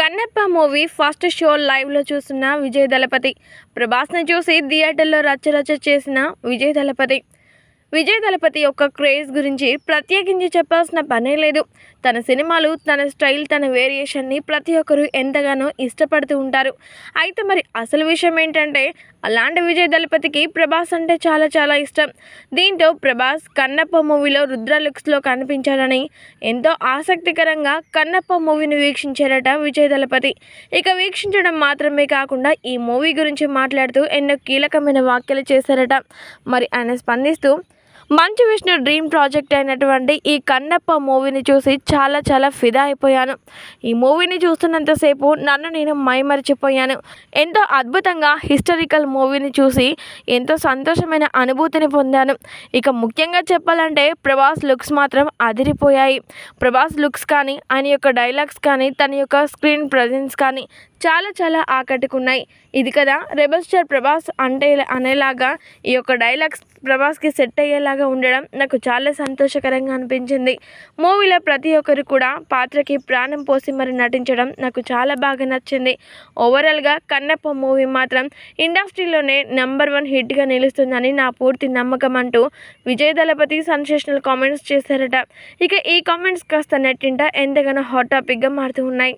Kannappa movie first show లైవ్లో చూస్తున్న విజయ్ దళపతి. ప్రభాస్ని చూసి థియేటర్లో రచ్చరచ్చ చేసిన విజయ్ దళపతి. విజయ్ దళపతి యొక్క క్రేజ్ గురించి ప్రత్యేకించి చెప్పాల్సిన పనే లేదు. తన సినిమాలు తన స్టైల్ తన వేరియేషన్ని ప్రతి ఒక్కరూ ఎంతగానో ఇష్టపడుతూ ఉంటారు. అయితే మరి అసలు విషయం ఏంటంటే అలాంటి విజయ్ దళపతికి ప్రభాస్ అంటే చాలా చాలా ఇష్టం. దీంతో ప్రభాస్ కన్నప్ప మూవీలో రుద్ర లుక్స్లో కనిపించాడని ఎంతో ఆసక్తికరంగా కన్నప్ప మూవీని వీక్షించారట విజయ్ దళపతి. ఇక వీక్షించడం మాత్రమే కాకుండా ఈ మూవీ గురించి మాట్లాడుతూ ఎన్నో కీలకమైన వ్యాఖ్యలు చేశారట. మరి ఆయన స్పందిస్తూ మంచు విష్ణు డ్రీమ్ ప్రాజెక్ట్ అయినటువంటి ఈ కన్నప్ప మూవీని చూసి చాలా చాలా ఫిదా అయిపోయాను. ఈ మూవీని చూస్తున్నంతసేపు నన్ను నేను మైమరిచిపోయాను. ఎంతో అద్భుతంగా హిస్టరికల్ మూవీని చూసి ఎంతో సంతోషమైన అనుభూతిని పొందాను. ఇక ముఖ్యంగా చెప్పాలంటే ప్రభాస్ లుక్స్ మాత్రం అదిరిపోయాయి. ప్రభాస్ లుక్స్ కానీ ఆయన యొక్క డైలాగ్స్ కానీ తన యొక్క స్క్రీన్ ప్రజెన్స్ కానీ చాలా చాలా ఆకట్టుకున్నాయి. ఇది కదా రెబల్ స్టార్ ప్రభాస్ అంటే అనేలాగా ఈ యొక్క డైలాగ్స్ ప్రభాస్కి సెట్ అయ్యేలాగా ఉండడం నాకు చాలా సంతోషకరంగా అనిపించింది. మూవీలో ప్రతి ఒక్కరు కూడా పాత్రకి ప్రాణం పోసి మరి నటించడం నాకు చాలా బాగా నచ్చింది. ఓవరాల్గా కన్నప్ప మూవీ మాత్రం ఇండస్ట్రీలోనే నెంబర్ వన్ హిట్గా నిలుస్తుందని నా పూర్తి నమ్మకం అంటూ విజయ్ దళపతి సెన్సేషనల్ కామెంట్స్ చేశారట. ఇక ఈ కామెంట్స్ కాస్త నెట్టింట ఎంతగానో హాట్ టాపిక్గా మారుతూ ఉన్నాయి.